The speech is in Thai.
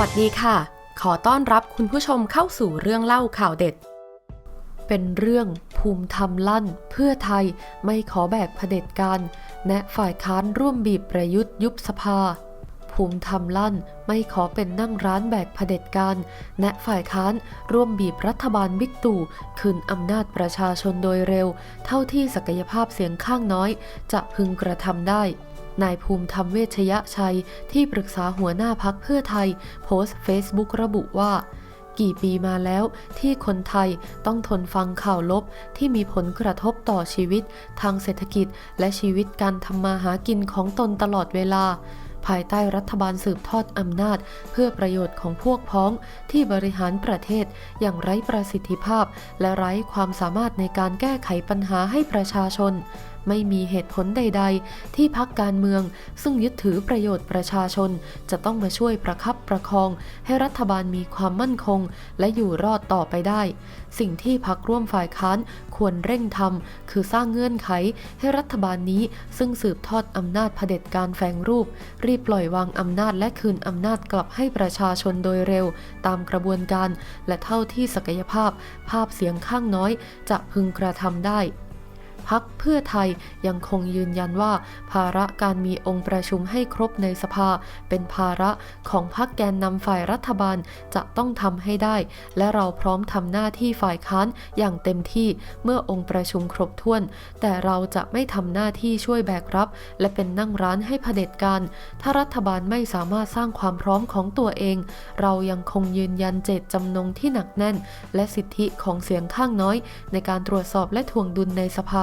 วัสดีค่ะ ขอต้อนรับคุณผู้ชมเข้าสู่เรื่องเล่าข่าวเด็ด เป็นเรื่องภูมิธรรมลั่น เพื่อไทยไม่ขอแบกเผด็จการ แนะฝ่ายค้านร่วมบีบประยุทธ์ยุบสภา ภูมิธรรมลั่นไม่ขอเป็นนั่งร้านแบกเผด็จการ แนะฝ่ายค้านร่วมบีบรัฐบาลบิ๊กตู่คืนอำนาจประชาชนโดยเร็ว เท่าที่ศักยภาพเสียงข้างน้อย จะพึงกระทำได้ นายภูมิธรรมเวชยชัยที่ปรึกษาหัวหน้าพักเพื่อไทย โพสต์เฟซบุ๊กระบุว่า กี่ปีมาแล้วที่คนไทยต้องทนฟังข่าวลบที่มีผลกระทบต่อชีวิต ทางเศรษฐกิจ และชีวิตการทำมาหากินของตนตลอดเวลาภายใต้รัฐบาลสืบทอดอำนาจ เพื่อประโยชน์ของพวกพ้องที่บริหารประเทศอย่างไร้ประสิทธิภาพ และไร้ความสามารถในการแก้ไขปัญหาให้ประชาชน ไม่มีเหตุผลใด ๆ ที่พักการเมือง ซึ่งยึดถือประโยชน์ประชาชน จะต้องมาช่วยประคับประคอง ให้รัฐบาลมีความมั่นคง และอยู่รอดต่อไปได้ สิ่งที่พักร่วมฝ่ายค้านควรเร่งทำคือสร้างเงื่อนไขให้รัฐบาลนี้ ซึ่งสืบทอดอำนาจเผด็จการแฝงรูป รีบปล่อยวางอำนาจและคืนอำนาจกลับให้ประชาชนโดยเร็ว ตามกระบวนการและเท่าที่ศักยภาพ ภาพเสียงข้างน้อยจะพึงกระทำได้ พักเพื่อไทยยังคงยืนยันว่า ภาระการมีองค์ประชุมให้ครบในสภา เป็นภาระของพักแกนนำฝ่ายรัฐบาลจะต้องทำให้ได้ และเราพร้อมทำหน้าที่ฝ่ายค้านอย่างเต็มที่เมื่อองค์ประชุมครบถ้วน แต่เราจะไม่ทำหน้าที่ช่วยแบกรับ และเป็นนั่งร้านให้เผด็จการถ้ารัฐบาลไม่สามารถสร้างความพร้อมของตัวเอง เรายังคงยืนยันเจตจำนงที่หนักแน่น และสิทธิของเสียงข้างน้อย ในการตรวจสอบและทวงดุลในสภา